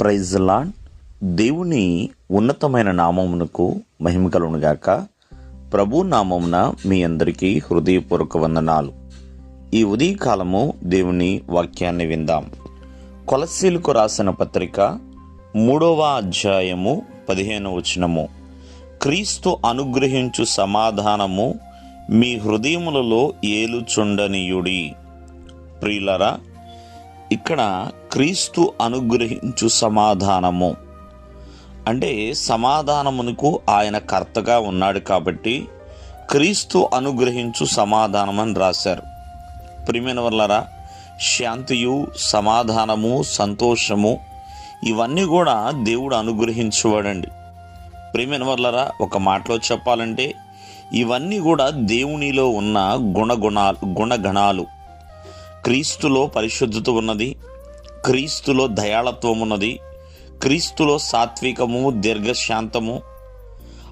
ప్రైజ్లాన్ దేవుని ఉన్నతమైన నామమునకు మహిమ కలుగునుగాక ప్రభు నామమున మీ అందరికీ హృదయపూర్వక వందనాలు. ఈ ఉదయకాలము దేవుని వాక్యాన్ని విందాం. కొలసీలకు రాసిన పత్రిక మూడవ అధ్యాయము పదిహేను వచనము. క్రీస్తు అనుగ్రహించు సమాధానము మీ హృదయములలో ఏలుచుండనీయుడి. ప్రియులరా ఇక్కడ క్రీస్తు అనుగ్రహించు సమాధానము. అంటే సమాధానమునకు ఆయన కర్తగా ఉన్నాడు కాబట్టి క్రీస్తు అనుగ్రహించు సమాధానం అని రాశారు. ప్రిమిన వల్లరా శాంతియు సమాధానము సంతోషము ఇవన్నీ కూడా దేవుడు అనుగ్రహించువాడండి. ప్రిమిన వల్లరా ఒక మాటలో చెప్పాలంటే ఇవన్నీ కూడా దేవునిలో ఉన్న గుణగుణాలు గుణగణాలు. క్రీస్తులో పరిశుద్ధత ఉన్నది క్రీస్తులో దయాళత్వం ఉన్నది క్రీస్తులో సాత్వికము దీర్ఘశాంతము.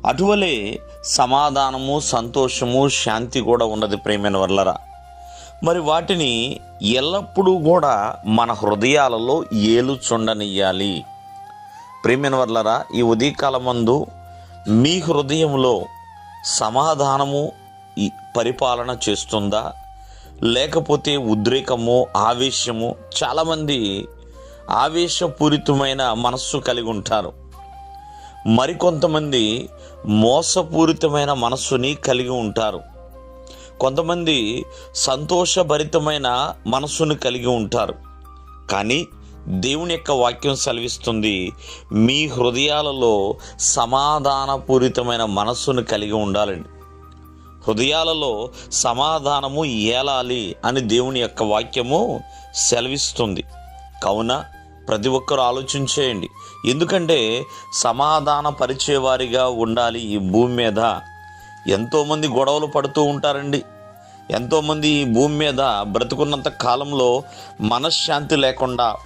అటువలే సమాధానము సంతోషము శాంతి కూడా ఉన్నది ప్రేమైన వల్లరా మరి వాటిని ఎల్లప్పుడూ కూడా మన హృదయాలలో ఏలుచుండనియ్యాలి. ప్రేమైన వర్లరా ఈ ఉదయకాలమందు మీ హృదయంలో సమాధానము పరిపాలన చేస్తుందా? లేకపోతే ఉద్రేకము ఆవేశము చాలామంది ఆవేశపూరితమైన మనస్సు కలిగి ఉంటారు. మరికొంతమంది మోసపూరితమైన మనస్సుని కలిగి ఉంటారు. కొంతమంది సంతోషభరితమైన మనస్సును కలిగి ఉంటారు. కానీ దేవుని యొక్క వాక్యం సెలవిస్తుంది మీ హృదయాలలో సమాధానపూరితమైన మనస్సును కలిగి ఉండాలండి. హృదయాలలో సమాధానము ఏలాలి అని దేవుని యొక్క వాక్యము సెలవిస్తుంది. కావున ప్రతి ఒక్కరు ఆలోచించేయండి ఎందుకంటే సమాధాన పరిచేవారిగా ఉండాలి ఈ భూమి మీద. ఎంతోమంది గొడవలు పడుతూ ఉంటారండి. ఎంతోమంది ఈ భూమి మీద బ్రతుకున్నంత కాలంలో మనశ్శాంతి లేకుండా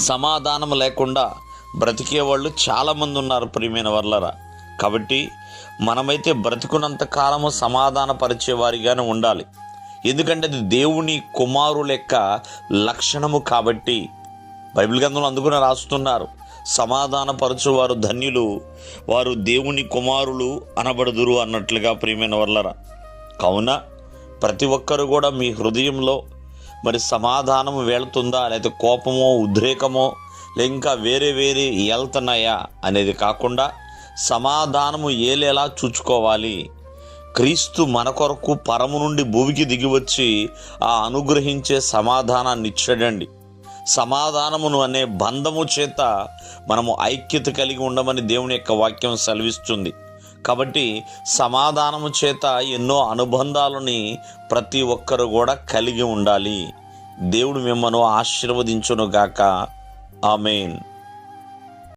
సమాధానం లేకుండా బ్రతికే వాళ్ళు చాలామంది ఉన్నారు ప్రియమైన వర్లరా. కాబట్టి మనమైతే బ్రతుకున్నంత కాలము సమాధానపరిచే వారిగానే ఉండాలి. ఎందుకంటే అది దేవుని కుమారుల యొక్క లక్షణము కాబట్టి బైబిల్ గ్రంథంలో అందుకుని రాస్తున్నారు. సమాధానపరచువారు ధన్యులు వారు దేవుని కుమారులు అనబడుదురు అన్నట్లుగా ప్రియమైన వర్లరా. కావున ప్రతి ఒక్కరు కూడా మీ హృదయంలో మరి సమాధానం వెళుతుందా లేకపోతే కోపమో ఉద్రేకమో లేక ఇంకా వేరే వేరే వెళ్తున్నాయా అనేది కాకుండా సమాధానము ఏలేలా చూచుకోవాలి. క్రీస్తు మన కొరకు పరము నుండి భూమికి దిగివచ్చి ఆ అనుగ్రహించే సమాధానాన్ని ఇచ్చాడండి. సమాధానమును అనే బంధము చేత మనము ఐక్యత కలిగి ఉండమని దేవుని యొక్క వాక్యం సెలవిస్తుంది. కాబట్టి సమాధానము చేత ఎన్నో అనుబంధాలని ప్రతి ఒక్కరు కూడా కలిగి ఉండాలి. దేవుడు మిమ్మను ఆశీర్వదించును గాక ఆమెన్.